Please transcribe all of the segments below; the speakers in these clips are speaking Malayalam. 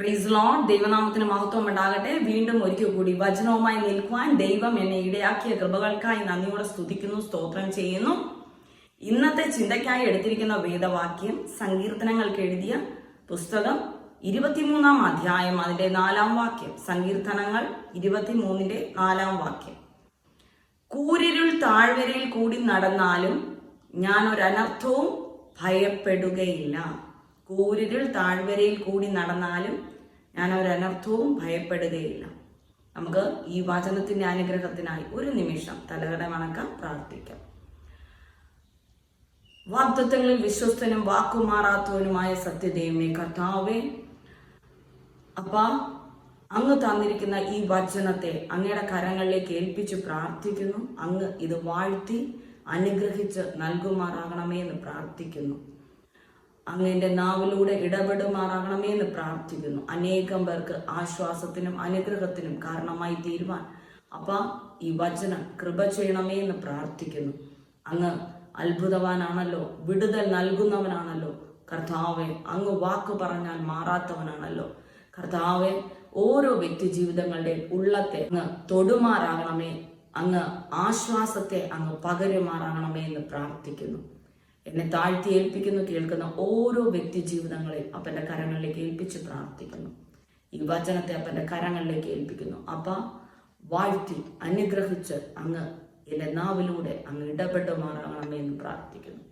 പ്രീസ് ലോൺ ദൈവനാമത്തിന് മഹത്വം ഉണ്ടാകട്ടെ. വീണ്ടും ഒരിക്കൽ കൂടി വചനവുമായി നിൽക്കുവാൻ ദൈവം എന്നെ ഇടയാക്കിയ കൃപകൾക്കായി നന്ദിയോടെ സ്തുതിക്കുന്നു സ്തോത്രം ചെയ്യുന്നു. ഇന്നത്തെ ചിന്തയ്ക്കായി എടുത്തിരിക്കുന്ന വേദവാക്യം സങ്കീർത്തനങ്ങൾക്ക് എഴുതിയ പുസ്തകം ഇരുപത്തിമൂന്നാം അധ്യായം അതിന്റെ നാലാം വാക്യം. സങ്കീർത്തനങ്ങൾ ഇരുപത്തിമൂന്നിന്റെ നാലാം വാക്യം. കൂരിരുൾ താഴ്വരയിൽ കൂടി നടന്നാലും ഞാൻ ഒരനർത്ഥവും ഭയപ്പെടുകയില്ല. കൂരിരുൾ താഴ്വരയിൽ കൂടി നടന്നാലും ഞാൻ ഒരനർത്ഥവും ഭയപ്പെടുകയില്ല. നമുക്ക് ഈ വചനത്തിന്റെ അനുഗ്രഹത്തിനായി ഒരു നിമിഷം തലകട വണക്കം പ്രാർത്ഥിക്കാം. വാഗ്ദത്തങ്ങളിൽ വിശ്വസ്തനും വാക്കുമാറാത്തവനുമായ സത്യദൈവമേ കർത്താവേ അപ്പ അങ്ങ് തന്നിരിക്കുന്ന ഈ വചനത്തെ അങ്ങയുടെ കരങ്ങളിലേക്ക് ഏൽപ്പിച്ച് പ്രാർത്ഥിക്കുന്നു. അങ്ങ് ഇത് വാഴ്ത്തി അനുഗ്രഹിച്ച് നൽകുമാറാകണമേ എന്ന് പ്രാർത്ഥിക്കുന്നു. അങ്ങയുടെ നാവിലൂടെ ഇടപെടുമാറാകണമേ എന്ന് പ്രാർത്ഥിക്കുന്നു. അനേകം പേർക്ക് ആശ്വാസത്തിനും അനുഗ്രഹത്തിനും കാരണമായി തീരുവാൻ. അപ്പ ഈ വചനം കൃപ ചെയ്യണമേ എന്ന് പ്രാർത്ഥിക്കുന്നു. അങ്ങ് അത്ഭുതവാനാണല്ലോ വിടുതൽ നൽകുന്നവനാണല്ലോ. കർത്താവെ അങ്ങ് വാക്ക് പറഞ്ഞാൽ മാറാത്തവനാണല്ലോ. കർത്താവെ ഓരോ വ്യക്തി ജീവിതങ്ങളുടെ ഉള്ളത്തെ അങ്ങ് തൊടുമാറാകണമേ. അങ്ങ് ആശ്വാസത്തെ അങ്ങ് പകരുമാറാകണമേ എന്ന് പ്രാർത്ഥിക്കുന്നു. എന്നെ താഴ്ത്തി ഏൽപ്പിക്കുന്നു കേൾക്കുന്ന ഓരോ വ്യക്തി ജീവിതങ്ങളെയും അപ്പന്റെ കരങ്ങളിലേക്ക് ഏൽപ്പിച്ച് പ്രാർത്ഥിക്കുന്നു. ഈ വചനത്തെ അപ്പന്റെ കരങ്ങളിലേക്ക് ഏൽപ്പിക്കുന്നു. അപ്പ വാഴ്ത്തി അനുഗ്രഹിച്ച് അങ്ങ് എന്റെ നാവിലൂടെ അങ്ങ് ഇടപെട്ട് മാറണമേ എന്ന് പ്രാർത്ഥിക്കുന്നു.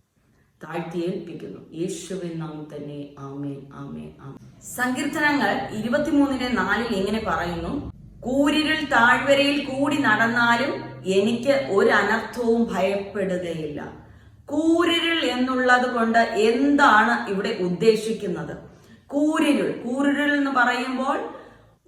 താഴ്ത്തി ഏൽപ്പിക്കുന്നു യേശുവിൻ നാം തന്നെ ആമേ ആമേ ആമേ സങ്കീർത്തനങ്ങൾ ഇരുപത്തിമൂന്നിന്റെ നാലിൽ ഇങ്ങനെ പറയുന്നു. കൂരിരുൾ താഴ്വരയിൽ കൂടി നടന്നാലും എനിക്ക് ഒരു അനർത്ഥവും ഭയപ്പെടുകയില്ല. കൂരിരുൾ എന്നുള്ളത് കൊണ്ട് എന്താണ് ഇവിടെ ഉദ്ദേശിക്കുന്നത്? കൂരിരുൾ. കൂരിരുൾ എന്ന് പറയുമ്പോൾ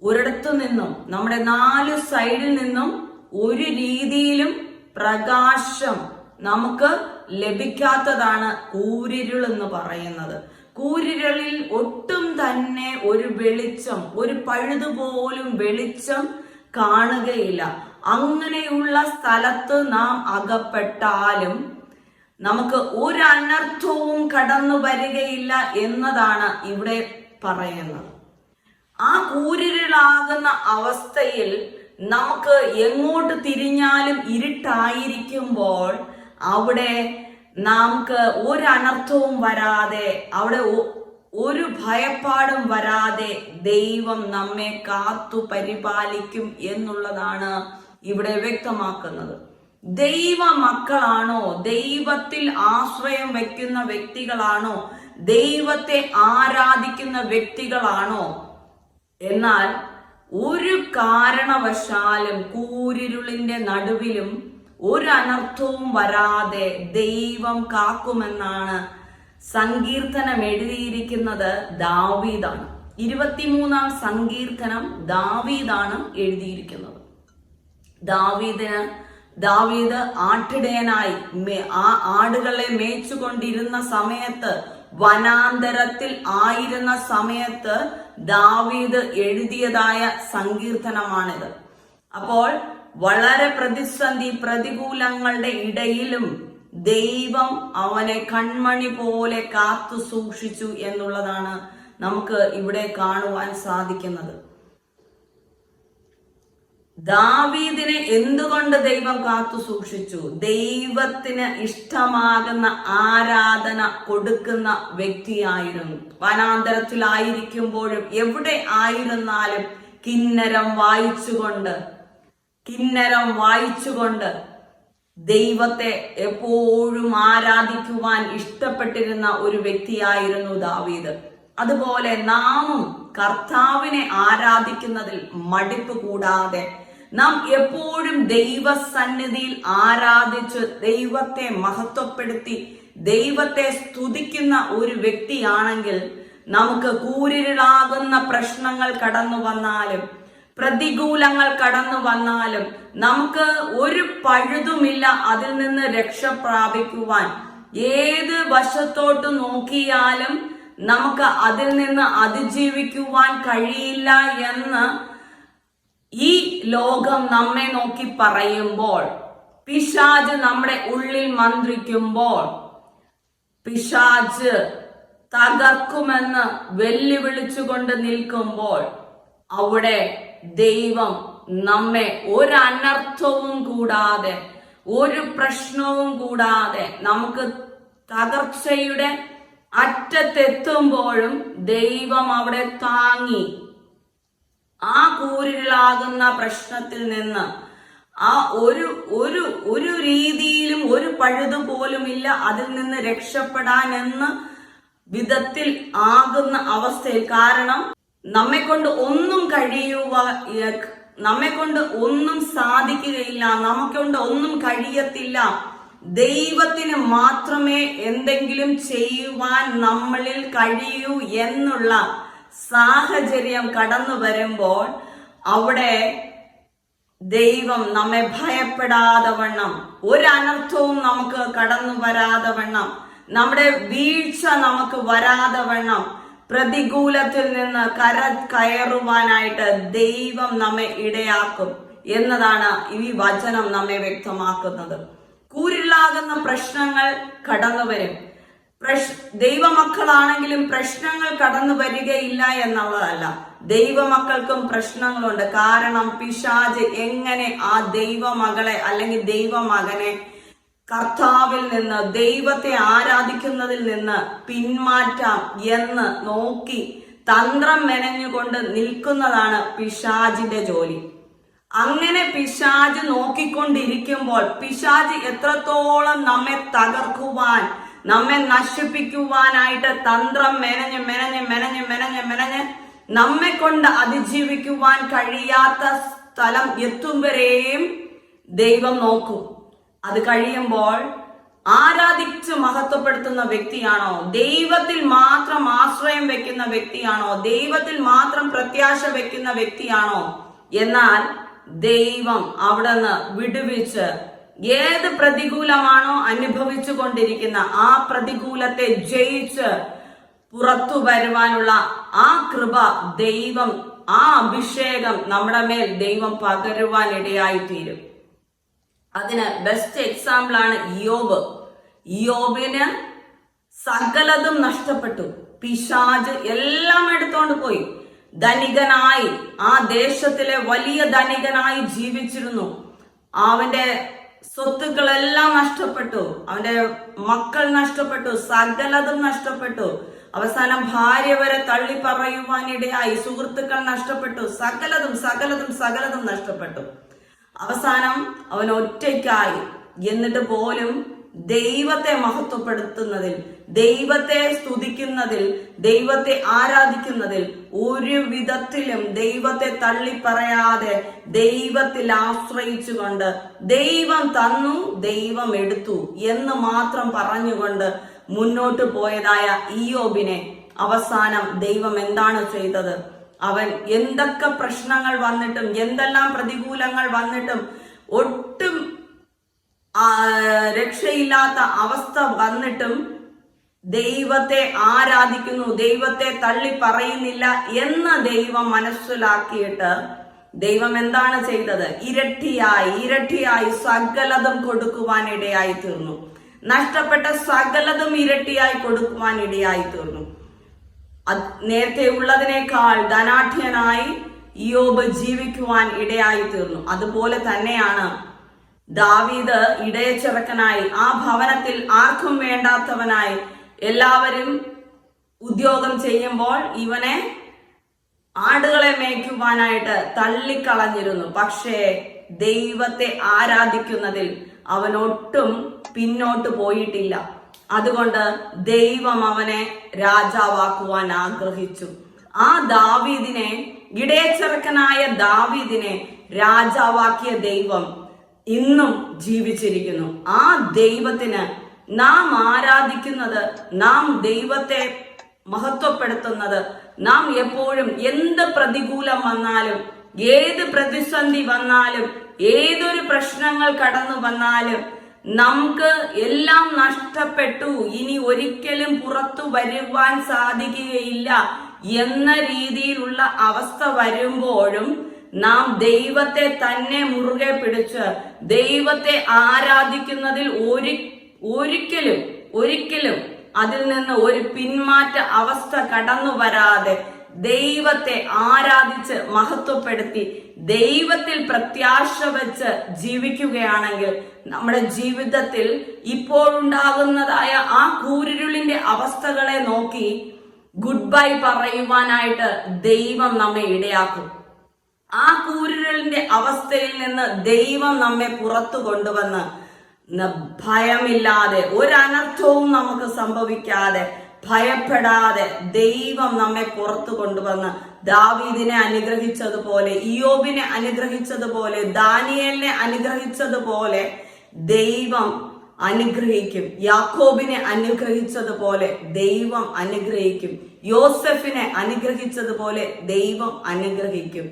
ഒരിടത്തു നിന്നും നമ്മുടെ നാല് സൈഡിൽ നിന്നും ഒരു രീതിയിലും പ്രകാശം നമുക്ക് ലഭിക്കാത്തതാണ് കൂരിരുൾ എന്ന് പറയുന്നത്. കൂരിരുളിൽ ഒട്ടും തന്നെ ഒരു വെളിച്ചം ഒരു പഴുതുപോലും വെളിച്ചം കാണുകയില്ല. അങ്ങനെയുള്ള സ്ഥലത്ത് നാം അകപ്പെട്ടാലും നമുക്ക് ഒരു അനർത്ഥവും കടന്നു വരികയില്ല എന്നതാണ് ഇവിടെ പറയുന്നത്. ആ കൂരിരുളാകുന്ന അവസ്ഥയിൽ നമുക്ക് എങ്ങോട്ട് തിരിഞ്ഞാലും ഇരുട്ടായിരിക്കുമ്പോൾ അവിടെ നമുക്ക് ഒരു അനർത്ഥവും വരാതെ അവിടെ ഒരു ഭയപ്പാടും വരാതെ ദൈവം നമ്മെ കാത്തു പരിപാലിക്കും എന്നുള്ളതാണ് ഇവിടെ വ്യക്തമാക്കുന്നത്. ദൈവ മക്കളാണോ ദൈവത്തിൽ ആശ്രയം വെക്കുന്ന വ്യക്തികളാണോ? ദൈവത്തെ ആരാധിക്കുന്ന വ്യക്തികളാണോ? എന്നാൽ ഒരു കാരണവശാലും കൂരിരുളിന്റെ നടുവിലും ഒരു അനർത്ഥവും വരാതെ ദൈവം കാക്കുമെന്നാണ് സങ്കീർത്തനം എഴുതിയിരിക്കുന്നത് ദാവീദാണ്. ഇരുപത്തിമൂന്നാം സങ്കീർത്തനം ദാവീദാണ് എഴുതിയിരിക്കുന്നത്. ദാവീദിന് ദാവീദ് ആട്ടിടയനായി ആ ആടുകളെ മേച്ചുകൊണ്ടിരുന്ന സമയത്ത് വനാന്തരത്തിൽ ആയിരുന്ന സമയത്ത് ദാവീദ് എഴുതിയതായ സങ്കീർത്തനമാണിത്. അപ്പോൾ വളരെ പ്രതിസന്ധി പ്രതികൂലങ്ങളുടെ ഇടയിലും ദൈവം അവനെ കൺമണി പോലെ കാത്തു സൂക്ഷിച്ചു എന്നുള്ളതാണ് നമുക്ക് ഇവിടെ കാണുവാൻ സാധിക്കുന്നത്. ദാവീദിനെ എന്തുകൊണ്ട് ദൈവം കാത്തു സൂക്ഷിച്ചു? ദൈവത്തിന് ഇഷ്ടമാകുന്ന ആരാധന കൊടുക്കുന്ന വ്യക്തിയായിരുന്നു. വനാന്തരത്തിലായിരിക്കുമ്പോഴും എവിടെ ആയിരുന്നാലും കിന്നരം വായിച്ചുകൊണ്ട് കിന്നരം വായിച്ചുകൊണ്ട് ദൈവത്തെ എപ്പോഴും ആരാധിക്കുവാൻ ഇഷ്ടപ്പെട്ടിരുന്ന ഒരു വ്യക്തിയായിരുന്നു ദാവീദ്. അതുപോലെ നാമും കർത്താവിനെ ആരാധിക്കുന്നതിൽ മടിപ്പ് കൂടാതെ നാം എപ്പോഴും ദൈവസന്നിധിയിൽ ആരാധിച്ച് ദൈവത്തെ മഹത്വപ്പെടുത്തി ദൈവത്തെ സ്തുതിക്കുന്ന ഒരു വ്യക്തിയാണെങ്കിൽ നമുക്ക് കൂരിരുളാകുന്ന പ്രശ്നങ്ങൾ കടന്നു വന്നാലും പ്രതികൂലങ്ങൾ കടന്നു വന്നാലും നമുക്ക് ഒരു പഴുതുമില്ല അതിൽ നിന്ന് രക്ഷ പ്രാപിക്കുവാൻ. ഏത് വശത്തോട്ട് നോക്കിയാലും നമുക്ക് അതിൽ നിന്ന് അതിജീവിക്കുവാൻ കഴിയില്ല എന്ന് ഈ ലോകം നമ്മെ നോക്കി പറയുമ്പോൾ പിശാജ് നമ്മുടെ ഉള്ളിൽ മന്ത്രിക്കുമ്പോൾ പിശാജ് തകർക്കുമെന്ന് വെല്ലുവിളിച്ചുകൊണ്ട് നിൽക്കുമ്പോൾ അവിടെ ദൈവം നമ്മെ ഒരു അനർത്ഥവും കൂടാതെ ഒരു പ്രശ്നവും കൂടാതെ നമുക്ക് തകർച്ചയുടെ അറ്റത്തെത്തുമ്പോഴും ദൈവം അവിടെ താങ്ങി. ആ കൂരിലാകുന്ന പ്രശ്നത്തിൽ നിന്ന് ആ ഒരു ഒരു ഒരു രീതിയിലും ഒരു പഴുതു പോലുമില്ല അതിൽ നിന്ന് രക്ഷപ്പെടാൻ എന്ന് വിധത്തിൽ ആകുന്ന അവസ്ഥയിൽ കാരണം നമ്മെ കൊണ്ട് ഒന്നും കഴിയുക നമ്മെ കൊണ്ട് ഒന്നും സാധിക്കുകയില്ല നമുക്കൊണ്ട് കൊണ്ട് ഒന്നും കഴിയത്തില്ല. ദൈവത്തിന് മാത്രമേ എന്തെങ്കിലും ചെയ്യുവാൻ നമ്മളിൽ കഴിയൂ എന്നുള്ള സാഹചര്യം കടന്നു വരുമ്പോൾ അവിടെ ദൈവം നമ്മെ ഭയപ്പെടാതെ വണ്ണം. ഒരനർത്ഥവും നമുക്ക് കടന്നു വരാതെ വണ്ണം. നമ്മുടെ വീഴ്ച നമുക്ക് വരാതെ വണ്ണം. പ്രതികൂലത്തിൽ നിന്ന് കര കയറുവാനായിട്ട് ദൈവം നമ്മെ ഇടയാക്കും എന്നതാണ് ഈ വചനം നമ്മെ വ്യക്തമാക്കുന്നത്. കൂരില്ലാകുന്ന പ്രശ്നങ്ങൾ കടന്നു വരും. പ്രശ് ദൈവമക്കളാണെങ്കിലും പ്രശ്നങ്ങൾ കടന്നു വരികയില്ല എന്നുള്ളതല്ല. ദൈവമക്കൾക്കും പ്രശ്നങ്ങളുണ്ട്. കാരണം പിശാജ് എങ്ങനെ ആ ദൈവമകളെ അല്ലെങ്കിൽ ദൈവമകനെ കർത്താവിൽ നിന്ന് ദൈവത്തെ ആരാധിക്കുന്നതിൽ നിന്ന് പിന്മാറ്റാം എന്ന് നോക്കി തന്ത്രം മെനഞ്ഞുകൊണ്ട് നിൽക്കുന്നതാണ് പിശാജിന്റെ ജോലി. അങ്ങനെ പിശാജ് നോക്കിക്കൊണ്ടിരിക്കുമ്പോൾ പിശാജ് എത്രത്തോളം നമ്മെ തകർക്കുവാൻ നമ്മെ നശിപ്പിക്കുവാനായിട്ട് തന്ത്രം മെനഞ്ഞ് മെനഞ്ഞ് മെനഞ്ഞ് മെനഞ്ഞ് മെനഞ്ഞ് നമ്മെ കൊണ്ട് അതിജീവിക്കുവാൻ കഴിയാത്ത സ്ഥലം എത്തും വരെയും ദൈവം നോക്കും. അത് കഴിയുമ്പോൾ ആരാധിച്ച് മഹത്വപ്പെടുത്തുന്ന വ്യക്തിയാണോ? ദൈവത്തിൽ മാത്രം ആശ്രയം വെക്കുന്ന വ്യക്തിയാണോ? ദൈവത്തിൽ മാത്രം പ്രത്യാശ വെക്കുന്ന വ്യക്തിയാണോ? എന്നാൽ ദൈവം അവിടെ നിന്ന് വിടുവിച്ച് ഏത് പ്രതികൂലമാണോ അനുഭവിച്ചു കൊണ്ടിരിക്കുന്ന ആ പ്രതികൂലത്തെ ജയിച്ച് പുറത്തു വരുവാനുള്ള ആ കൃപ ദൈവം ആ അഭിഷേകം നമ്മുടെ മേൽ ദൈവം പകരുവാൻ ഇടയായിത്തീരും. അതിന് ബെസ്റ്റ് എക്സാമ്പിൾ ആണ് യോബ്. യോബിന് സകലതും നഷ്ടപ്പെട്ടു. പിശാജ് എല്ലാം എടുത്തോണ്ട് പോയി. ധനികനായി ആ ദേശത്തിലെ വലിയ ധനികനായി ജീവിച്ചിരുന്നു. അവന്റെ സ്വത്തുക്കളെല്ലാം നഷ്ടപ്പെട്ടു. അവന്റെ മക്കൾ നഷ്ടപ്പെട്ടു. സകലതും നഷ്ടപ്പെട്ടു. അവസാനം ഭാര്യ വരെ തള്ളി പറയുവാനിടയായി സുഹൃത്തുക്കൾ നഷ്ടപ്പെട്ടു. സകലതും സകലതും സകലതും നഷ്ടപ്പെട്ടു. അവസാനം അവൻ ഒറ്റയ്ക്കായി. എന്നിട്ട് പോലും ദൈവത്തെ മഹത്വപ്പെടുത്തുന്നതിൽ ദൈവത്തെ സ്തുതിക്കുന്നതിൽ ദൈവത്തെ ആരാധിക്കുന്നതിൽ ഒരു വിധത്തിലും ദൈവത്തെ തള്ളി പറയാതെ ദൈവത്തിൽ ആശ്രയിച്ചുകൊണ്ട് ദൈവം തന്നു ദൈവം എടുത്തു എന്ന് മാത്രം പറഞ്ഞുകൊണ്ട് മുന്നോട്ട് പോയതായ ഇയോബിനെ അവസാനം ദൈവം എന്താണ് ചെയ്തത്? അവൻ എന്തൊക്കെ പ്രശ്നങ്ങൾ വന്നിട്ടും എന്തെല്ലാം പ്രതികൂലങ്ങൾ വന്നിട്ടും ഒട്ടും രക്ഷയില്ലാത്ത അവസ്ഥ വന്നിട്ടും ദൈവത്തെ ആരാധിക്കുന്നു ദൈവത്തെ തള്ളി പറയുന്നില്ല എന്ന ദൈവം മനസ്സിലാക്കിയിട്ട് ദൈവം എന്താണ് ചെയ്തത്? ഇരട്ടിയായി ഇരട്ടിയായി സകലതും കൊടുക്കുവാൻ ഇടയായി തീർന്നു. നഷ്ടപ്പെട്ട സകലതും ഇരട്ടിയായി കൊടുക്കുവാൻ ഇടയായി തീർന്നു. നേരത്തെ ഉള്ളതിനേക്കാൾ ധനാഠ്യനായി യോബ് ജീവിക്കുവാൻ ഇടയായി തീർന്നു. അതുപോലെ തന്നെയാണ് ദാവീദ് ഇടയച്ചിറക്കനായി ആ ഭവനത്തിൽ ആർക്കും വേണ്ടാത്തവനായി എല്ലാവരും ഉദ്യോഗം ചെയ്യുമ്പോൾ ഇവനെ ആടുകളെ മേയ്ക്കുവാനായിട്ട് തള്ളിക്കളഞ്ഞിരുന്നു. പക്ഷേ ദൈവത്തെ ആരാധിക്കുന്നതിൽ അവനൊട്ടും പിന്നോട്ട് പോയിട്ടില്ല. അതുകൊണ്ട് ദൈവം അവനെ രാജാവാക്കുവാൻ ആഗ്രഹിച്ചു. ആ ദാവീദിനെ ഇടയച്ചെറുക്കനായ ദാവീദിനെ രാജാവാക്കിയ ദൈവം ഇന്നും ജീവിച്ചിരിക്കുന്നു. ആ ദൈവത്തിന് നാം ആരാധിക്കുന്നത് നാം ദൈവത്തെ മഹത്വപ്പെടുത്തുന്നത് നാം എപ്പോഴും എന്ത് പ്രതികൂലം വന്നാലും ഏത് പ്രതിസന്ധി വന്നാലും ഏതൊരു പ്രശ്നങ്ങൾ കടന്നു വന്നാലും നമുക്ക് എല്ലാം നഷ്ടപ്പെട്ടു. ഇനി ഒരിക്കലും പുറത്തു വരുവാൻ സാധിക്കുകയില്ല എന്ന രീതിയിലുള്ള അവസ്ഥ വരുമ്പോഴും നാം ദൈവത്തെ തന്നെ മുറുകെ പിടിച്ച് ദൈവത്തെ ആരാധിക്കുന്നതിൽ ഒരു ഒരിക്കലും ഒരിക്കലും അതിൽ നിന്ന് ഒരു പിന്മാറ്റ അവസ്ഥ കടന്നു വരാതെ ദൈവത്തെ ആരാധിച്ച് മഹത്വപ്പെടുത്തി ദൈവത്തിൽ പ്രത്യാശ വെച്ച് ജീവിക്കുകയാണെങ്കിൽ നമ്മുടെ ജീവിതത്തിൽ ഇപ്പോഴുണ്ടാകുന്നതായ ആ കൂരിരുളിന്റെ അവസ്ഥകളെ നോക്കി ഗുഡ് ബൈ പറയുവാനായിട്ട് ദൈവം നമ്മെ ഇടയാക്കും. ആ കൂരിരുളിന്റെ അവസ്ഥയിൽ നിന്ന് ദൈവം നമ്മെ പുറത്തു കൊണ്ടുവന്ന് ഭയമില്ലാതെ ഒരനർത്ഥവും നമുക്ക് സംഭവിക്കാതെ ഭയപ്പെടാതെ ദൈവം നമ്മെ പുറത്തു കൊണ്ടുവന്ന് ദാവീദിനെ അനുഗ്രഹിച്ചതുപോലെ ഇയോബിനെ അനുഗ്രഹിച്ചതുപോലെ ദാനിയലിനെ അനുഗ്രഹിച്ചതുപോലെ ദൈവം അനുഗ്രഹിക്കും. യാക്കോബിനെ അനുഗ്രഹിച്ചതുപോലെ ദൈവം അനുഗ്രഹിക്കും. യോസഫിനെ അനുഗ്രഹിച്ചതുപോലെ ദൈവം അനുഗ്രഹിക്കും.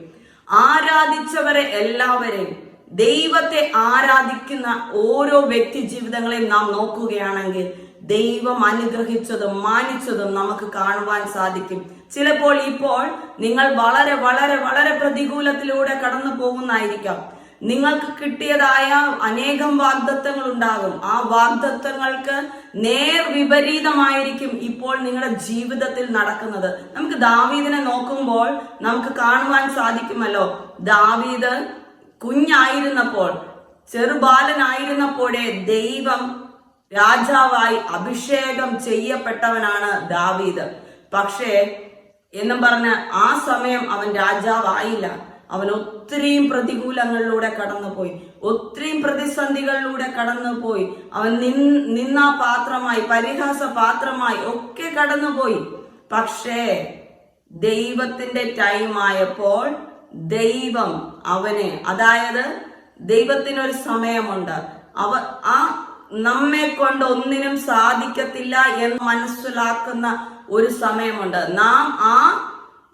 ആരാധിച്ചവരെ എല്ലാവരെയും ദൈവത്തെ ആരാധിക്കുന്ന ഓരോ വ്യക്തി ജീവിതങ്ങളെയും നാം നോക്കുകയാണെങ്കിൽ ദൈവം അനുഗ്രഹിച്ചതും മാനിച്ചതും നമുക്ക് കാണുവാൻ സാധിക്കും. ചിലപ്പോൾ ഇപ്പോൾ നിങ്ങൾ വളരെ വളരെ വളരെ പ്രതികൂലത്തിലൂടെ കടന്നു പോകുന്നതായിരിക്കാം. നിങ്ങൾക്ക് കിട്ടിയതായ അനേകം വാഗ്ദത്തങ്ങൾ ഉണ്ടാകും. ആ വാഗ്ദത്തങ്ങൾക്ക് നേർ വിപരീതമായിരിക്കും ഇപ്പോൾ നിങ്ങളുടെ ജീവിതത്തിൽ നടക്കുന്നത്. നമുക്ക് ദാവീദിനെ നോക്കുമ്പോൾ നമുക്ക് കാണുവാൻ സാധിക്കുമല്ലോ. ദാവീദ് കുഞ്ഞായിരുന്നപ്പോൾ ചെറുബാലനായിരുന്നപ്പോഴേ ദൈവം രാജാവായി അഭിഷേകം ചെയ്യപ്പെട്ടവനാണ് ദാവീദ്. പക്ഷേ എന്നും പറഞ്ഞ് ആ സമയം അവൻ രാജാവായില്ല. അവൻ ഒത്തിരിയും പ്രതികൂലങ്ങളിലൂടെ കടന്നുപോയി. ഒത്തിരിയും പ്രതിസന്ധികളിലൂടെ കടന്നുപോയി. അവൻ നിൻ- നിന്ന പാത്രമായി പരിഹാസ പാത്രമായി ഒക്കെ കടന്നുപോയി. പക്ഷേ ദൈവത്തിന്റെ ടൈം ആയപ്പോൾ ദൈവം അവനെ അതായത് ദൈവത്തിനൊരു സമയമുണ്ട്. അവ ആ നമ്മെ കൊണ്ട് ഒന്നിനും സാധിക്കത്തില്ല എന്ന് മനസ്സിലാക്കുന്ന ഒരു സമയമുണ്ട്. നാം ആ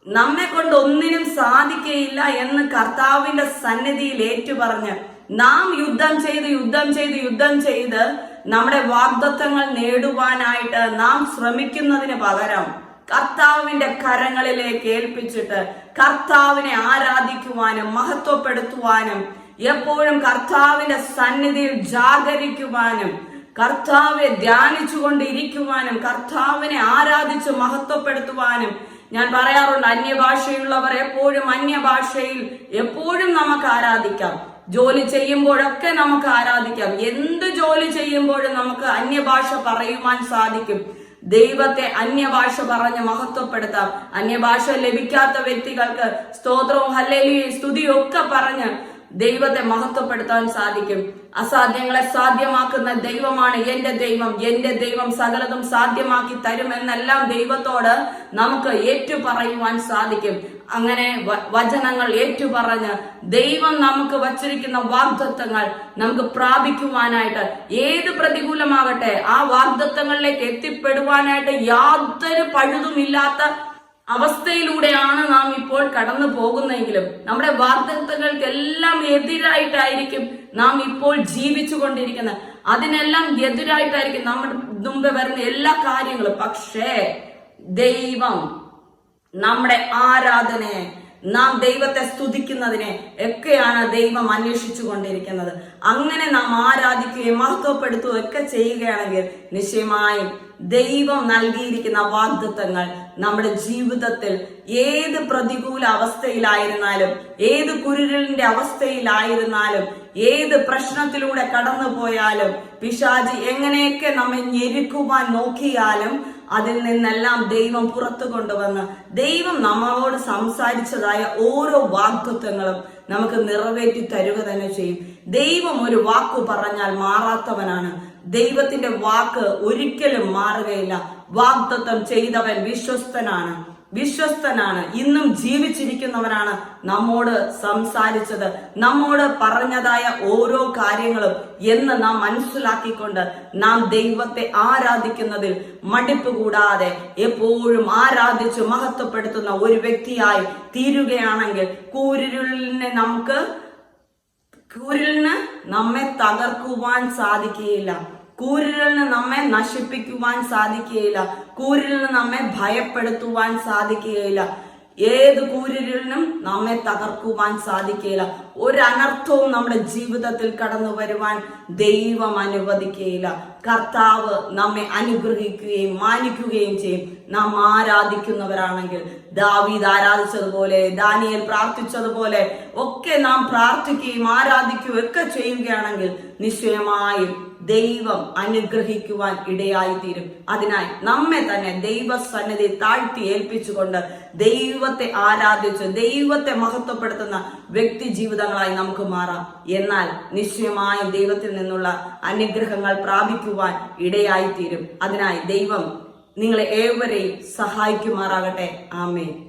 നമ്മെ കൊണ്ട് ഒന്നിനും സാധിക്കയില്ല എന്ന് കർത്താവിന്റെ സന്നിധിയിൽ ഏറ്റുപറഞ്ഞ് നാം യുദ്ധം ചെയ്ത് യുദ്ധം ചെയ്ത് യുദ്ധം ചെയ്ത് നമ്മുടെ വാഗ്ദത്വങ്ങൾ നേടുവാനായിട്ട് നാം ശ്രമിക്കുന്നതിന് പകരം കർത്താവിന്റെ കരങ്ങളിലേക്ക് ഏൽപ്പിച്ചിട്ട് കർത്താവിനെ ആരാധിക്കുവാനും മഹത്വപ്പെടുത്തുവാനും എപ്പോഴും കർത്താവിന്റെ സന്നിധിയിൽ ജാഗരിക്കുവാനും കർത്താവെ ധ്യാനിച്ചുകൊണ്ടിരിക്കുവാനും കർത്താവിനെ ആരാധിച്ച് മഹത്വപ്പെടുത്തുവാനും ഞാൻ പറയാറുണ്ട്. അന്യഭാഷയുള്ളവർ എപ്പോഴും അന്യഭാഷയിൽ എപ്പോഴും നമുക്ക് ആരാധിക്കാം. ജോലി ചെയ്യുമ്പോഴൊക്കെ നമുക്ക് ആരാധിക്കാം. എന്ത് ജോലി ചെയ്യുമ്പോഴും നമുക്ക് അന്യഭാഷ പറയുവാൻ സാധിക്കും. ദൈവത്തെ അന്യഭാഷ പറഞ്ഞ് മഹത്വപ്പെടുത്താം. അന്യഭാഷ ലഭിക്കാത്ത വ്യക്തികൾക്ക് സ്തോത്രവും ഹല്ലേലിയും സ്തുതിയും ഒക്കെ പറഞ്ഞ് ദൈവത്തെ മഹത്വപ്പെടുത്താൻ സാധിക്കും. അസാധ്യങ്ങളെ സാധ്യമാക്കുന്ന ദൈവമാണ് എന്റെ ദൈവം. എന്റെ ദൈവം സകലതും സാധ്യമാക്കി തരുമെന്നെല്ലാം ദൈവത്തോട് നമുക്ക് ഏറ്റുപറയുവാൻ സാധിക്കും. അങ്ങനെ വചനങ്ങൾ ഏറ്റുപറഞ്ഞ് ദൈവം നമുക്ക് വച്ചിരിക്കുന്ന വാഗ്ദത്വങ്ങൾ നമുക്ക് പ്രാപിക്കുവാനായിട്ട് ഏത് പ്രതികൂലമാകട്ടെ ആ വാഗ്ദത്വങ്ങളിലേക്ക് എത്തിപ്പെടുവാനായിട്ട് യാതൊരു പഴുതുമില്ലാത്ത അവസ്ഥയിലൂടെയാണ് നാം ഇപ്പോൾ കടന്നു പോകുന്നെങ്കിലും നമ്മുടെ വാർദ്ധക്യങ്ങൾക്കെല്ലാം എതിരായിട്ടായിരിക്കും നാം ഇപ്പോൾ ജീവിച്ചു കൊണ്ടിരിക്കുന്നത് അതിനെല്ലാം എതിരായിട്ടായിരിക്കും നമ്മുടെ മുമ്പ് വരുന്ന എല്ലാ കാര്യങ്ങളും. പക്ഷേ ദൈവം നമ്മുടെ ആരാധനയെ നാം ദൈവത്തെ സ്തുതിക്കുന്നതിനെ ഒക്കെയാണ് ദൈവം അന്വേഷിച്ചു കൊണ്ടിരിക്കുന്നത് അങ്ങനെ നാം ആരാധിക്കുകയും മഹത്വപ്പെടുത്തുകയും ഒക്കെ ചെയ്യുകയാണെങ്കിൽ നിശ്ചയമായും ദൈവം നൽകിയിരിക്കുന്ന വാഗ്ദത്തങ്ങൾ നമ്മുടെ ജീവിതത്തിൽ ഏത് പ്രതികൂല അവസ്ഥയിലായിരുന്നാലും ഏത് കുരുരലിന്റെ അവസ്ഥയിലായിരുന്നാലും ഏത് പ്രശ്നത്തിലൂടെ കടന്നു പോയാലും പിശാജി എങ്ങനെയൊക്കെ നമ്മെ ഞെരുക്കുവാൻ നോക്കിയാലും അതിൽ നിന്നെല്ലാം ദൈവം പുറത്തു കൊണ്ടുവന്ന് ദൈവം നമ്മളോട് സംസാരിച്ചതായ ഓരോ വാഗ്ദത്വങ്ങളും നമുക്ക് നിറവേറ്റി തരുക തന്നെ ചെയ്യും. ദൈവം ഒരു വാക്കു പറഞ്ഞാൽ മാറാത്തവനാണ്. ദൈവത്തിന്റെ വാക്ക് ഒരിക്കലും മാറുകയില്ല. വാഗ്ദത്വം ചെയ്തവൻ വിശ്വസ്തനാണ്. വിശ്വസ്തനാണ്. ഇന്നും ജീവിച്ചിരിക്കുന്നവനാണ് നമ്മോട് സംസാരിച്ചത് നമ്മോട് പറഞ്ഞതായ ഓരോ കാര്യങ്ങളും എന്ന് നാം മനസ്സിലാക്കിക്കൊണ്ട് നാം ദൈവത്തെ ആരാധിക്കുന്നതിൽ മടിപ്പ് കൂടാതെ എപ്പോഴും ആരാധിച്ച് മഹത്വപ്പെടുത്തുന്ന ഒരു വ്യക്തിയായി തീരുകയാണെങ്കിൽ കൂരിരുളിനെ നമുക്ക് കൂരിലിന് നമ്മെ തകർക്കുവാൻ സാധിക്കുകയില്ല. കൂരിലിന് നമ്മെ നശിപ്പിക്കുവാൻ സാധിക്കുകയില്ല. കൂരിലിന് നമ്മെ ഭയപ്പെടുത്തുവാൻ സാധിക്കുകയില്ല. ഏത് കൂരിലിനും നമ്മെ തകർക്കുവാൻ സാധിക്കുകയില്ല. ഒരു അനർത്ഥവും നമ്മുടെ ജീവിതത്തിൽ കടന്നു വരുവാൻ ദൈവം അനുവദിക്കുകയില്ല. കർത്താവ് നമ്മെ അനുഗ്രഹിക്കുകയും മാനിക്കുകയും ചെയ്യും. നാം ആരാധിക്കുന്നവരാണെങ്കിൽ ദാവീദ് ആരാധിച്ചതുപോലെ ദാനിയൽ പ്രാർത്ഥിച്ചതുപോലെ ഒക്കെ നാം പ്രാർത്ഥിക്കുകയും ആരാധിക്കുകയും ഒക്കെ ചെയ്യുകയാണെങ്കിൽ നിശ്ചയമായും ദൈവം അനുഗ്രഹിക്കുവാൻ ഇടയായിത്തീരും. അതിനായി നമ്മെ തന്നെ ദൈവസന്നിധി താഴ്ത്തി ഏൽപ്പിച്ചുകൊണ്ട് ദൈവത്തെ ആരാധിച്ച് ദൈവത്തെ മഹത്വപ്പെടുത്തുന്ന വ്യക്തി ജീവിതങ്ങളായി നമുക്ക് മാറാം. എന്നാൽ നിശ്ചയമായും ദൈവത്തിൽ നിന്നുള്ള അനുഗ്രഹങ്ങൾ പ്രാപിക്കുവാൻ ഇടയായിത്തീരും. അതിനായി ദൈവം നിങ്ങളെ ഏവരെയും സഹായിക്കുമാറാകട്ടെ. ആമേ